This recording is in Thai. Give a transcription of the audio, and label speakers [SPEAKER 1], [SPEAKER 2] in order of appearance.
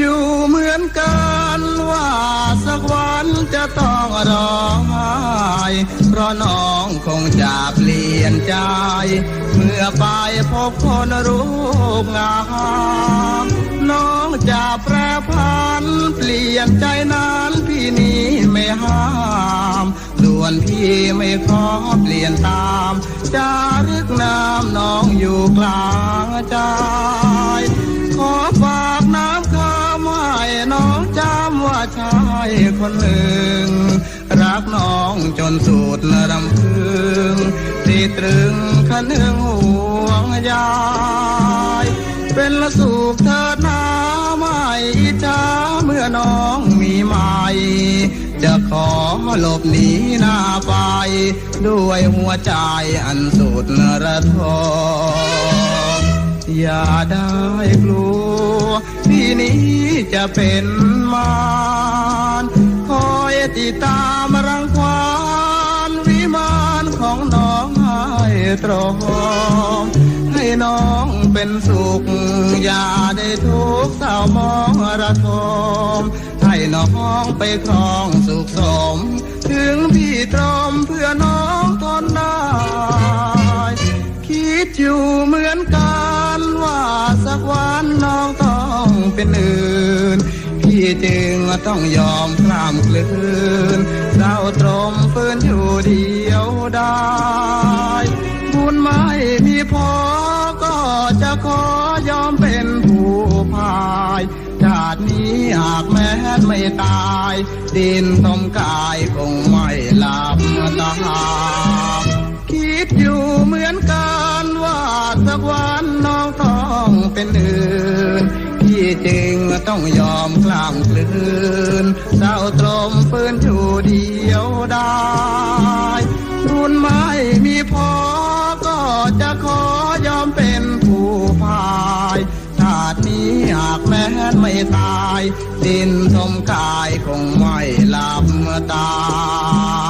[SPEAKER 1] อยู่เหมือนกันว่าสักวันจะต้องร้องไห้เพราะน้องคงจะเปลี่ยนใจ เมื่อไปพบคนรูปงามน้องจะแปรพันเปลี่ยนใจนั้นพี่นี้ไม่ห้ามส่วนพี่ไม่ขอเปลี่ยนตามจารึกน้ำน้องอยู่กลางใจ ชายคนหนึ่ง รักน้องจนสุดรำพึงตีตรึงคันหึงห่วงใยเป็นละสุขเถิดนาไม่จฉาเมื่อน้องมีใหม่จะขอหลบหนีหน้าไป ด้วยหัวใจอันสุดระทม อย่าได้กลัวพี่นี้จะเป็นมารคอยติดตามรังควานวิมานของน้องให้ตรอมให้น้องเป็นสุข อย่าได้ทุกข์เศร้ามองระทมให้น้องไปครองสุขสม ถึงพี่ตรอมเพื่อน้องทนได้คิดอยู่ เป็นอื่น พี่จึงต้องยอมคลามคลืนเศร้าตรมฝืนอยู่เดียวได้ บุญไม่มีพอก็จะขอยอมเป็นผู้พายชาตินี้หากแม้ไม่ตาย ดินต้มกายคงไม่หลับตาคิดอยู่เหมือนกันว่าสักวันน้องต้องเป็นอื่น พี่จึงต้องยอมกล้ามกลืนเศร้าตรมฟื้นอยู่เดียวได้รุนไม่มีพอก็จะขอยอมเป็นผู้พายชาตินี้หากแม้ไม่ตาย ดินทมกายคงไม่หลับตา